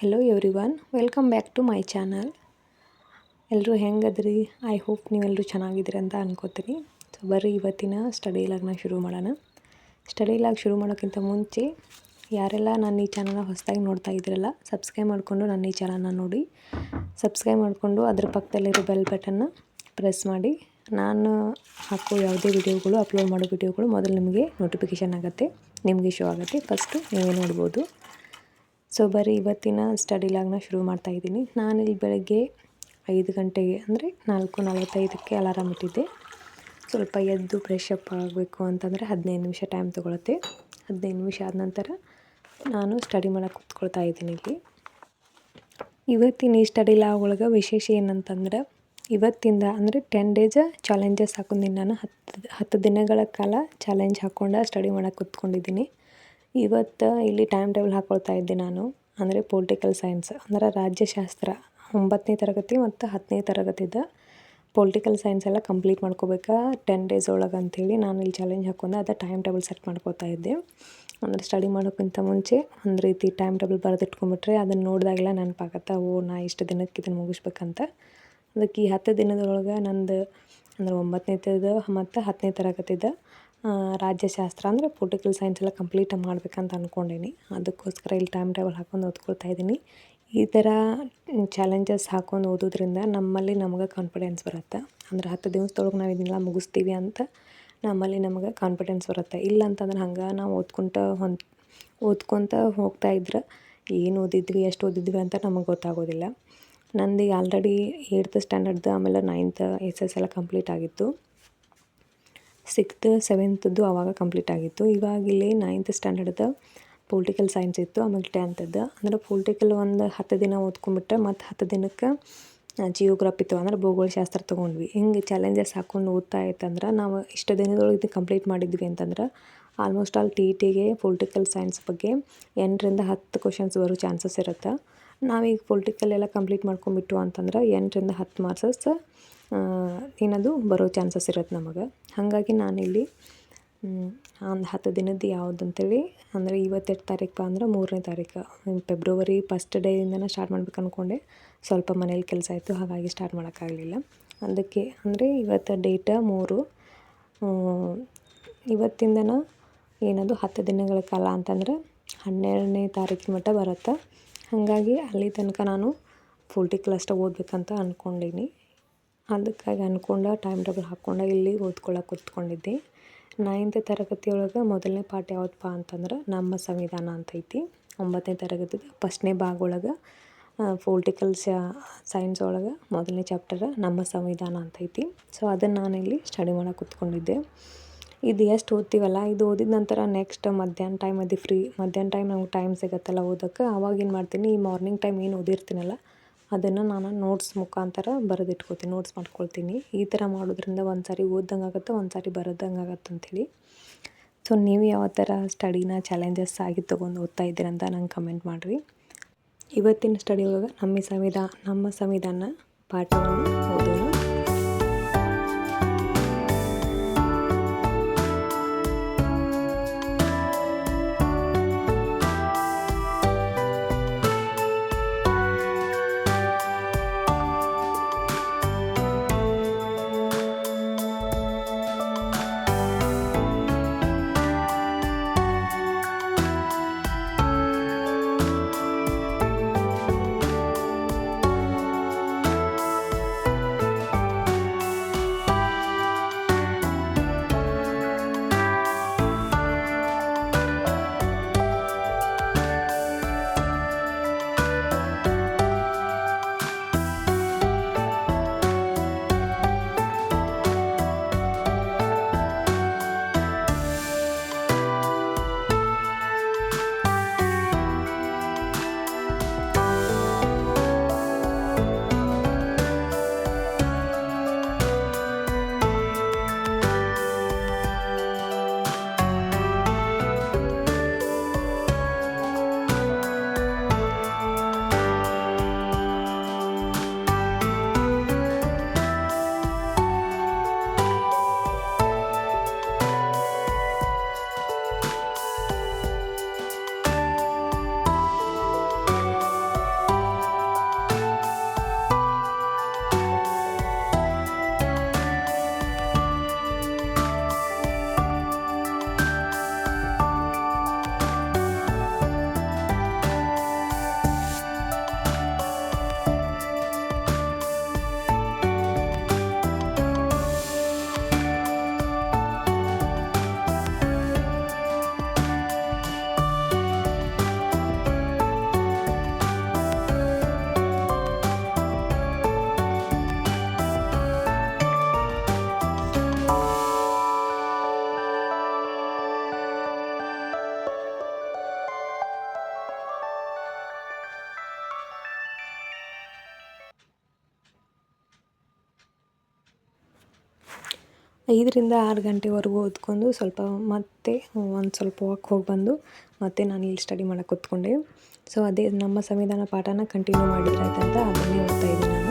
Hello everyone welcome back to my channel ಎಲ್ಲರೂ ಹೆಂಗದ್ರಿ? I hope ನೀವೆಲ್ಲರೂ ಚೆನ್ನಾಗಿದ್ದೀರಿ ಅಂತ ಅನ್ಕೋತೀನಿ. ಸೊ ಬರ್ರಿ ಇವತ್ತಿನ ಸ್ಟಡಿ ಲಾಗ್ನ ಶುರು ಮಾಡೋಣ. ಸ್ಟಡಿ ಲಾಗ್ ಶುರು ಮಾಡೋಕ್ಕಿಂತ ಮುಂಚೆ, ಯಾರೆಲ್ಲ ನನ್ನ ಈ ಚಾನಲ್ನ ಹೊಸದಾಗಿ ನೋಡ್ತಾ ಇದ್ದೀರಲ್ಲ ಸಬ್ಸ್ಕ್ರೈಬ್ ಮಾಡಿಕೊಂಡು ನನ್ನ ಈ ಚಾನಲ್ನ ನೋಡಿ. ಸಬ್ಸ್ಕ್ರೈಬ್ ಮಾಡಿಕೊಂಡು ಅದ್ರ ಪಕ್ಕದಲ್ಲಿರೋ ಬೆಲ್ ಬಟನ್ನ ಪ್ರೆಸ್ ಮಾಡಿ. ನಾನು ಹಾಕೋ ಯಾವುದೇ ವಿಡಿಯೋಗಳು ಅಪ್ಲೋಡ್ ಮಾಡೋ ವಿಡಿಯೋಗಳು ಮೊದಲು ನಿಮಗೆ ನೋಟಿಫಿಕೇಷನ್ ಆಗುತ್ತೆ, ನಿಮಗೆ ಶೋ ಆಗುತ್ತೆ. ಫಸ್ಟು ನೀವೇ ನೋಡ್ಬೋದು. ಸೊ ಬರೀ ಇವತ್ತಿನ ಸ್ಟಡಿ ಲಾಗ್ನ ಶುರು ಮಾಡ್ತಾ ಇದ್ದೀನಿ. ಇಲ್ಲಿ ಬೆಳಗ್ಗೆ ಐದು ಗಂಟೆಗೆ ಅಂದರೆ ನಾಲ್ಕು ನಲವತ್ತೈದಕ್ಕೆ ಅಲಾರಾಮ್ ಇಟ್ಟಿದ್ದೆ. ಸ್ವಲ್ಪ ಎದ್ದು ಫ್ರೆಶ್ ಅಪ್ ಆಗಬೇಕು ಅಂತಂದರೆ ಹದಿನೈದು ನಿಮಿಷ ಟೈಮ್ ತೊಗೊಳುತ್ತೆ. ಹದಿನೈದು ನಿಮಿಷ ಆದ ನಂತರ ನಾನು ಸ್ಟಡಿ ಮಾಡೋಕ್ಕೆ ಕೂತ್ಕೊಳ್ತಾ ಇದ್ದೀನಿ ಇಲ್ಲಿ. ಇವತ್ತಿನ ಈ ಸ್ಟಡಿ ಲಾಗ್ ಒಳಗೆ ವಿಶೇಷ ಏನಂತಂದ್ರೆ ಇವತ್ತಿಂದ ಅಂದರೆ ಟೆನ್ ಡೇಸ್ ಚಾಲೆಂಜಸ್ ಹಾಕೊಂಡಿನಿ ನಾನು ಹತ್ತು ಹತ್ತು ದಿನಗಳ ಕಾಲ ಚಾಲೆಂಜ್ ಹಾಕ್ಕೊಂಡು ಸ್ಟಡಿ ಮಾಡೋಕ್ಕೆ ಕೂತ್ಕೊಂಡಿದ್ದೀನಿ. ಇವತ್ತು ಇಲ್ಲಿ ಟೈಮ್ ಟೇಬಲ್ ಹಾಕ್ಕೊಳ್ತಾ ಇದ್ದೆ ನಾನು. ಅಂದರೆ ಪೊಲಿಟಿಕಲ್ ಸೈನ್ಸ್ ಅಂದರೆ ರಾಜ್ಯಶಾಸ್ತ್ರ. ಒಂಬತ್ತನೇ ತರಗತಿ ಮತ್ತು ಹತ್ತನೇ ತರಗತಿದ ಪೊಲಿಟಿಕಲ್ ಸೈನ್ಸ್ ಎಲ್ಲ ಕಂಪ್ಲೀಟ್ ಮಾಡ್ಕೋಬೇಕಾ ಟೆನ್ ಡೇಸ್ ಒಳಗೆ ಅಂಥೇಳಿ ನಾನು ಇಲ್ಲಿ ಚಾಲೆಂಜ್ ಹಾಕ್ಕೊಂಡು ಅದು ಟೈಮ್ ಟೇಬಲ್ ಸೆಟ್ ಮಾಡ್ಕೋತಾ ಇದ್ದೆ. ಅಂದರೆ ಸ್ಟಡಿ ಮಾಡೋಕ್ಕಿಂತ ಮುಂಚೆ ಒಂದು ರೀತಿ ಟೈಮ್ ಟೇಬಲ್ ಬರೆದಿಟ್ಕೊಂಬಿಟ್ರೆ ಅದನ್ನು ನೋಡಿದಾಗೆಲ್ಲ ನೆನಪಾಗತ್ತೆ, ಓ ನಾ ಇಷ್ಟು ದಿನಕ್ಕೆ ಇದನ್ನು ಮುಗಿಸ್ಬೇಕಂತ. ಅದಕ್ಕೆ ಈ ಹತ್ತು ದಿನದೊಳಗೆ ನಂದು ಅಂದ್ರೆ ಒಂಬತ್ತನೇದು ಮತ್ತು ಹತ್ತನೇ ತರಗತಿದ ರಾಜ್ಯಶಾಸ್ತ್ರ ಅಂದರೆ ಪೊಲಿಟಿಕಲ್ ಸೈನ್ಸ್ ಎಲ್ಲ ಕಂಪ್ಲೀಟ್ ಮಾಡಬೇಕಂತ ಅಂದ್ಕೊಂಡೀನಿ ಅದಕ್ಕೋಸ್ಕರ ಇಲ್ಲಿ ಟೈಮ್ ಟೇಬಲ್ ಹಾಕ್ಕೊಂಡು ಓದ್ಕೊಳ್ತಾ ಇದ್ದೀನಿ ಈ ಥರ ಚಾಲೆಂಜಸ್ ಹಾಕೊಂಡು ಓದೋದ್ರಿಂದ ನಮ್ಮಲ್ಲಿ ನಮಗೆ ಕಾನ್ಫಿಡೆನ್ಸ್ ಬರುತ್ತೆ. ಅಂದರೆ ಹತ್ತು ದಿವಸದೊಳಗೆ ನಾವು ಇದನ್ನೆಲ್ಲ ಮುಗಿಸ್ತೀವಿ ಅಂತ ನಮ್ಮಲ್ಲಿ ನಮಗೆ ಕಾನ್ಫಿಡೆನ್ಸ್ ಬರುತ್ತೆ. ಇಲ್ಲ ಅಂತಂದ್ರೆ ಹಂಗೆ ನಾವು ಓದ್ಕೊಂತ ಹೊಂದ್, ಓದ್ಕೊತ ಹೋಗ್ತಾ ಇದ್ರೆ ಏನು ಓದಿದ್ವಿ, ಎಷ್ಟು ಓದಿದ್ವಿ ಅಂತ ನಮಗೆ ಗೊತ್ತಾಗೋದಿಲ್ಲ. ನಂದು ಆಲ್ರೆಡಿ ಏಯ್ತ್ ಸ್ಟ್ಯಾಂಡರ್ಡ್ದು ಆಮೇಲೆ ನೈನ್ತ್ ಎಸ್ ಎಸ್ ಎಲ್ಲ ಕಂಪ್ಲೀಟ್ ಆಗಿತ್ತು. ಸಿಕ್ಸ್ತ್ ಸೆವೆಂತದ್ದು ಆವಾಗ ಕಂಪ್ಲೀಟ್ ಆಗಿತ್ತು. ಇವಾಗ ಇಲ್ಲಿ ನೈನ್ತ್ ಸ್ಟ್ಯಾಂಡರ್ಡ್ದು ಪೊಲಿಟಿಕಲ್ ಸೈನ್ಸ್ ಇತ್ತು, ಆಮೇಲೆ ಟೆಂತದ್ದು ಅಂದ್ರೆ ಪೊಲಿಟಿಕಲ್ ಒಂದು ಹತ್ತು ದಿನ ಓದ್ಕೊಂಡ್ಬಿಟ್ರೆ ಮತ್ತು ಹತ್ತು ದಿನಕ್ಕೆ ಜಿಯೋಗ್ರಫಿ ಇತ್ತು ಅಂದ್ರೆ ಭೂಗೋಳಶಾಸ್ತ್ರ ತೊಗೊಂಡ್ವಿ. ಹಿಂಗೆ ಚಾಲೆಂಜಸ್ ಹಾಕ್ಕೊಂಡು ಓದ್ತಾ ಇತ್ತಂದ್ರೆ ನಾವು ಇಷ್ಟು ದಿನದೊಳಗೆ ಇದು ಕಂಪ್ಲೀಟ್ ಮಾಡಿದ್ವಿ ಅಂತಂದ್ರೆ ಆಲ್ಮೋಸ್ಟ್ ಆಲ್ ಟಿ ಇ ಟಿಗೆ ಪೊಲಿಟಿಕಲ್ ಸೈನ್ಸ್ ಬಗ್ಗೆ ಎಂಟರಿಂದ ಹತ್ತು ಕ್ವಶನ್ಸ್ ಬರೋ ಚಾನ್ಸಸ್ ಇರುತ್ತೆ. ನಾವೀಗ ಪೊಲಿಟಿಕಲ್ ಎಲ್ಲ ಕಂಪ್ಲೀಟ್ ಮಾಡ್ಕೊಂಡ್ಬಿಟ್ಟು ಅಂತಂದ್ರೆ ಎಂಟರಿಂದ ಹತ್ತು ಮಾರ್ಕ್ಸಸ್ ಏನದು, ಬರೋ ಚಾನ್ಸಸ್ ಇರುತ್ತೆ ನಮಗೆ. ಹಾಗಾಗಿ ನಾನಿಲ್ಲಿ ಒಂದು ಹತ್ತು ದಿನದ್ದು ಯಾವ್ದು ಅಂತೇಳಿ ಅಂದರೆ ಇವತ್ತೆಟ್ಟು ತಾರೀಕು ಅಂದ್ರೆ ಮೂರನೇ ತಾರೀಕು ಫೆಬ್ರವರಿ ಫಸ್ಟ್ ಡೇಯಿಂದನೇ ಸ್ಟಾರ್ಟ್ ಮಾಡ್ಬೇಕು ಅಂದ್ಕೊಂಡೆ ಸ್ವಲ್ಪ ಮನೇಲಿ ಕೆಲಸ ಆಯಿತು ಹಾಗಾಗಿ ಸ್ಟಾರ್ಟ್ ಮಾಡೋಕ್ಕಾಗಲಿಲ್ಲ. ಅದಕ್ಕೆ ಅಂದರೆ ಇವತ್ತು ಡೇಟ ಮೂರು ಇವತ್ತಿಂದನ ಏನದು, ಹತ್ತು ದಿನಗಳ ಕಾಲ ಅಂತಂದ್ರೆ ಹನ್ನೆರಡನೇ ತಾರೀಕಿನ ಮಟ್ಟ ಬರುತ್ತೆ. ಹಾಗಾಗಿ ಅಲ್ಲಿ ತನಕ ನಾನು ಪೊಲಿಟಿಕಲ್ ಅಷ್ಟೇ ಓದಬೇಕಂತ ಅಂದ್ಕೊಂಡೀನಿ ಅದಕ್ಕಾಗಿ ಅಂದ್ಕೊಂಡು ಟೈಮ್ ಟೇಬಲ್ ಹಾಕ್ಕೊಂಡು ಇಲ್ಲಿ ಓದ್ಕೊಳ್ಳೋಕೆ ಕೂತ್ಕೊಂಡಿದ್ದೆ. ನೈನ್ತ್ ತರಗತಿಯೊಳಗೆ ಮೊದಲನೇ ಪಾಠ ಯಾವುದಪ್ಪ ಅಂತಂದ್ರೆ ನಮ್ಮ ಸಂವಿಧಾನ ಅಂತೈತಿ ಒಂಬತ್ತನೇ ತರಗತಿದ ಫಸ್ಟ್ನೇ ಭಾಗ ಒಳಗೆ ಪೊಲಿಟಿಕಲ್ ಸೈನ್ಸ್ ಒಳಗೆ ಮೊದಲನೇ ಚಾಪ್ಟರ್ ನಮ್ಮ ಸಂವಿಧಾನ ಅಂತೈತಿ ಸೊ ಅದನ್ನು ನಾನು ಇಲ್ಲಿ ಸ್ಟಡಿ ಮಾಡೋಕೆ ಕೂತ್ಕೊಂಡಿದ್ದೆ. ಇದು ಎಷ್ಟು ಓದ್ತೀವಲ್ಲ? ಇದು ಓದಿದ ನಂತರ ನೆಕ್ಸ್ಟ್ ಮಧ್ಯಾಹ್ನ ಟೈಮ್ ಅದು ಫ್ರೀ ಮಧ್ಯಾಹ್ನ ಟೈಮ್ ನಮ್ಗೆ ಟೈಮ್ ಸಿಗತ್ತಲ್ಲ ಓದೋಕ್ಕೆ. ಅವಾಗ ಏನು ಮಾಡ್ತೀನಿ, ಈ ಮಾರ್ನಿಂಗ್ ಟೈಮ್ ಏನು ಓದಿರ್ತೀನಲ್ಲ ಅದನ್ನು ನಾನು ನೋಟ್ಸ್ ಮುಖಾಂತರ ಬರೆದಿಟ್ಕೋತೀನಿ ನೋಟ್ಸ್ ಮಾಡ್ಕೊಳ್ತೀನಿ. ಈ ಥರ ಮಾಡೋದ್ರಿಂದ ಒಂದು ಸಾರಿ ಓದ್ದಂಗೆ ಆಗುತ್ತೆ ಒಂದು ಸಾರಿ ಬರೆದಂಗೆ ಆಗುತ್ತೆ ಅಂಥೇಳಿ. ಸೊ ನೀವು ಯಾವ ಥರ ಸ್ಟಡಿನ ಚಾಲೆಂಜಸ್ ಆಗಿ ತೊಗೊಂಡು ಓದ್ತಾ ಇದ್ದೀರಂತ ನಂಗೆ ಕಮೆಂಟ್ ಮಾಡಿರಿ. ಇವತ್ತಿನ ಸ್ಟಡಿ ಒಳಗೆ ನಮ್ಮ ಸಂವಿಧಾನ ನಮ್ಮ ಸಂವಿಧಾನ ಪಾಠವನ್ನು ಐದರಿಂದ ಆರು ಗಂಟೆವರೆಗೂ ಓದ್ಕೊಂಡು ಸ್ವಲ್ಪ ಮತ್ತೆ ಒಂದು ಸ್ವಲ್ಪ ವಾಕ್ ಹೋಗಿ ಬಂದು ಮತ್ತೆ ನಾನು ಇಲ್ಲಿ ಸ್ಟಡಿ ಮಾಡಕ್ಕೆ ಕೂತ್ಕೊಂಡೆ. ಸೊ ಅದೇ ನಮ್ಮ ಸಂವಿಧಾನ ಪಾಠನ ಕಂಟಿನ್ಯೂ ಮಾಡಿದ್ರೆ ಅಂತ ಅದನ್ನೇ ಓದ್ತಾ ಇದ್ದೀನಿ ನಾನು.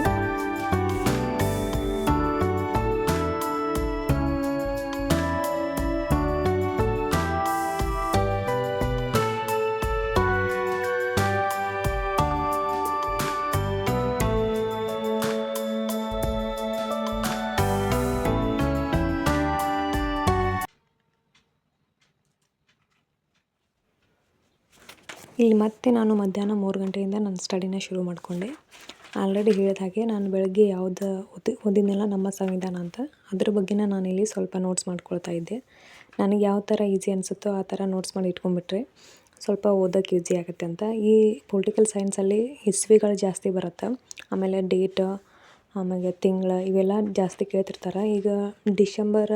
ಇಲ್ಲಿ ಮತ್ತೆ ನಾನು ಮಧ್ಯಾಹ್ನ ಮೂರು ಗಂಟೆಯಿಂದ ನನ್ನ ಸ್ಟಡಿನ ಶುರು ಮಾಡಿಕೊಂಡೆ. ಆಲ್ರೆಡಿ ಹೇಳಿದ ಹಾಗೆ ನಾನು ಬೆಳಗ್ಗೆ ಯಾವುದು ಓದಿ, ಓದಿದ್ನೆಲ್ಲ ನಮ್ಮ ಸಂವಿಧಾನ ಅಂತ, ಅದ್ರ ಬಗ್ಗೆನೇ ನಾನಿಲ್ಲಿ ಸ್ವಲ್ಪ ನೋಟ್ಸ್ ಮಾಡ್ಕೊಳ್ತಾ ಇದ್ದೆ. ನನಗೆ ಯಾವ ಥರ ಈಸಿ ಅನಿಸುತ್ತೋ ಆ ಥರ ನೋಟ್ಸ್ ಮಾಡಿ ಇಟ್ಕೊಂಡ್ಬಿಟ್ರೆ ಸ್ವಲ್ಪ ಓದೋಕ್ಕೆ ಈಸಿ ಆಗುತ್ತೆ ಅಂತ. ಈ ಪೊಲಿಟಿಕಲ್ ಸೈನ್ಸಲ್ಲಿ ಹಿಸ್ಟ್ರಿಗಳು ಜಾಸ್ತಿ ಬರುತ್ತೆ, ಆಮೇಲೆ ಡೇಟ್ ಆಮೇಲೆ ತಿಂಗಳ ಇವೆಲ್ಲ ಜಾಸ್ತಿ ಕೇಳ್ತಿರ್ತಾರೆ. ಈಗ ಡಿಸೆಂಬರ್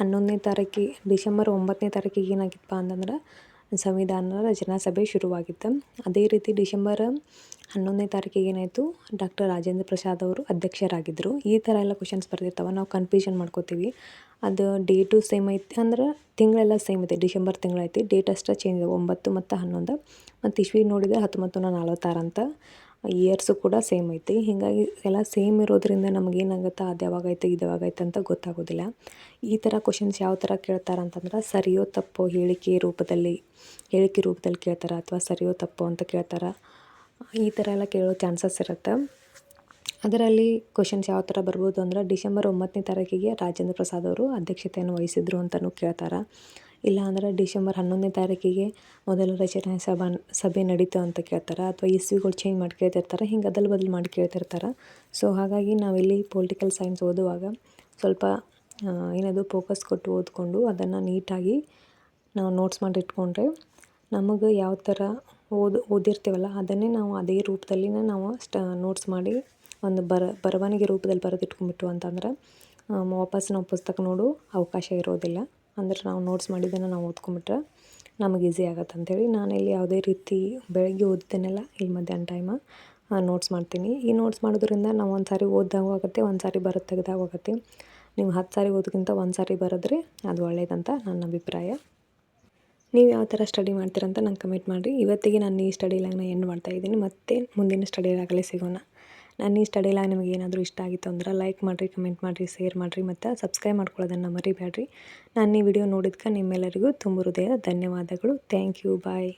ಹನ್ನೊಂದನೇ ತಾರೀಕಿಗೆ ಡಿಸೆಂಬರ್ ಒಂಬತ್ತನೇ ತಾರೀಕಿಗೆ ಏನಾಗಿತ್ತಪ್ಪ ಅಂತಂದ್ರೆ ಸಂವಿಧಾನ ರಚನಾ ಸಭೆ ಶುರುವಾಗಿತ್ತು. ಅದೇ ರೀತಿ ಡಿಸೆಂಬರ್ ಹನ್ನೊಂದನೇ ತಾರೀಕಿಗೆ ಏನಾಯಿತು? ಡಾಕ್ಟರ್ ರಾಜೇಂದ್ರ ಪ್ರಸಾದ್ ಅವರು ಅಧ್ಯಕ್ಷರಾಗಿದ್ದರು. ಈ ಥರ ಎಲ್ಲ ಕ್ವಶನ್ಸ್ ಬರ್ತಿರ್ತಾವೆ. ನಾವು ಕನ್ಫ್ಯೂಷನ್ ಮಾಡ್ಕೋತೀವಿ. ಅದು ಡೇಟು ಸೇಮ್ ಐತಿ ಅಂದ್ರೆ ತಿಂಗಳೆಲ್ಲ ಸೇಮ್ ಐತಿ. ಡಿಸೆಂಬರ್ ತಿಂಗಳೈತಿ ಡೇಟ್ ಅಷ್ಟೇ ಚೇಂಜ್ ಒಂಬತ್ತು ಮತ್ತು ಹನ್ನೊಂದು. ಮತ್ತು ಇಸ್ವಿ ನೋಡಿದರೆ ಹತ್ತೊಂಬತ್ತು ನೂರ ನಲವತ್ತಾರು ಅಂತ. ಇಯರ್ಸು ಕೂಡ ಸೇಮ್ ಐತಿ. ಹೀಗಾಗಿ ಎಲ್ಲ ಸೇಮ್ ಇರೋದ್ರಿಂದ ನಮಗೇನಾಗುತ್ತೆ ಅದು ಯಾವಾಗೈತೆ ಇದು ಯಾವಾಗೈತೆ ಅಂತ ಗೊತ್ತಾಗೋದಿಲ್ಲ. ಈ ಥರ ಕ್ವಶನ್ಸ್ ಯಾವ ಥರ ಕೇಳ್ತಾರೆ ಅಂತಂದ್ರೆ ಸರಿಯೋ ತಪ್ಪೋ ಹೇಳಿಕೆ ರೂಪದಲ್ಲಿ ಹೇಳಿಕೆ ರೂಪದಲ್ಲಿ ಕೇಳ್ತಾರೆ ಅಥವಾ ಸರಿಯೋ ತಪ್ಪೋ ಅಂತ ಕೇಳ್ತಾರೆ. ಈ ಥರ ಎಲ್ಲ ಕೇಳೋ ಚಾನ್ಸಸ್ ಇರುತ್ತೆ. ಅದರಲ್ಲಿ ಕ್ವಶನ್ಸ್ ಯಾವ ಥರ ಬರ್ಬೋದು ಅಂದ್ರೆ ಡಿಸೆಂಬರ್ ಒಂಬತ್ತನೇ ತಾರೀಕಿಗೆ ರಾಜೇಂದ್ರ ಪ್ರಸಾದ್ ಅವರು ಅಧ್ಯಕ್ಷತೆಯನ್ನು ವಹಿಸಿದ್ರು ಅಂತಲೂ ಕೇಳ್ತಾರೆ. ಇಲ್ಲ ಅಂದ್ರೆ ಡಿಸೆಂಬರ್ ಹನ್ನೊಂದನೇ ತಾರೀಕಿಗೆ ಮೊದಲ ರಚನಾ ಸಭಾ, ಸಭೆ ನಡೀತು ಅಂತ ಕೇಳ್ತಾರೆ ಅಥವಾ ಇಸ್ವಿಗಳು ಚೇಂಜ್ ಮಾಡಿ ಕೇಳ್ತಿರ್ತಾರೆ, ಹಿಂಗೆ ಅದಲು ಬದಲು ಮಾಡಿ ಕೇಳ್ತಿರ್ತಾರೆ. ಸೊ ಹಾಗಾಗಿ ನಾವಿಲ್ಲಿ ಪೊಲಿಟಿಕಲ್ ಸೈನ್ಸ್ ಓದುವಾಗ ಸ್ವಲ್ಪ ಏನದು ಫೋಕಸ್ ಕೊಟ್ಟು ಓದಿಕೊಂಡು ಅದನ್ನು ನೀಟಾಗಿ ನಾವು ನೋಟ್ಸ್ ಮಾಡಿ ಇಟ್ಕೊಂಡ್ರೆ ನಮಗೆ ಯಾವ ಥರ ಓದು, ಓದಿರ್ತೀವಲ್ಲ ಅದನ್ನೇ ನಾವು ಅದೇ ರೂಪದಲ್ಲಿನೇ ನಾವು ಸ್ಟ ನೋಟ್ಸ್ ಮಾಡಿ ಒಂದು ಬರ, ಬರವಣಿಗೆ ರೂಪದಲ್ಲಿ ಬರೆದಿಟ್ಕೊಂಡ್ಬಿಟ್ಟು ಅಂತಂದ್ರೆ ವಾಪಸ್ ನಾವು ಪುಸ್ತಕ ನೋಡೋ ಅವಕಾಶ ಇರೋದಿಲ್ಲ. ಅಂದ್ರೆ ನಾವು ನೋಟ್ಸ್ ಮಾಡಿದ್ದನ್ನು ನಾವು ಓದ್ಕೊಂಬಿಟ್ರೆ ನಮಗೆ ಈಸಿ ಆಗತ್ತೆ ಅಂಥೇಳಿ ನಾನು ಇಲ್ಲಿ ಯಾವುದೇ ರೀತಿ ಬೆಳಗ್ಗೆ ಓದ್ತೇನೆಲ್ಲ, ಇಲ್ಲಿ ಮಧ್ಯಾಹ್ನ ಟೈಮ ನೋಟ್ಸ್ ಮಾಡ್ತೀನಿ. ಈ ನೋಟ್ಸ್ ಮಾಡೋದ್ರಿಂದ ನಾವು ಒಂದು ಸಾರಿ ಓದಿದಾಗೂ ಆಗುತ್ತೆ ಒಂದು ಸಾರಿ ಬರೋದು ತೆಗ್ದಾಗೂ ಆಗುತ್ತೆ. ನೀವು ಹತ್ತು ಸಾರಿ ಓದೋಕ್ಕಿಂತ ಒಂದು ಸಾರಿ ಬರೆದ್ರೆ ಅದು ಒಳ್ಳೇದಂತ ನನ್ನ ಅಭಿಪ್ರಾಯ. ನೀವು ಯಾವ ಥರ ಸ್ಟಡಿ ಮಾಡ್ತೀರಂತ ನಂಗೆ ಕಮೆಂಟ್ ಮಾಡಿರಿ. ಇವತ್ತಿಗೆ ನಾನು ಈ ಸ್ಟಡಿ ಲಾಗ್ನ ಎಂಡ್ ಮಾಡ್ತಾಯಿದ್ದೀನಿ ಮತ್ತೆ ಮುಂದಿನ ಸ್ಟಡಿ ಲಾಗಲೇ ಸಿಗೋಣ. ನಾನು ಈ ಸ್ಟಡಿ ಲಾಗ್ ನಿಮಗೆ ಏನಾದರೂ ಇಷ್ಟ ಆಗಿತ್ತು ಅಂದ್ರೆ ಲೈಕ್ ಮಾಡಿರಿ ಕಮೆಂಟ್ ಮಾಡಿರಿ ಶೇರ್ ಮಾಡಿರಿ ಮತ್ತು ಸಬ್ಸ್ಕ್ರೈಬ್ ಮಾಡ್ಕೊಳ್ಳೋದನ್ನು ಮರಿಬೇಡ್ರಿ. ನಾನು ಈ ವಿಡಿಯೋ ನೋಡಿದ್ಕೆ ನಿಮ್ಮೆಲ್ಲರಿಗೂ ತುಂಬ ಹೃದಯ ಧನ್ಯವಾದಗಳು. Thank you bye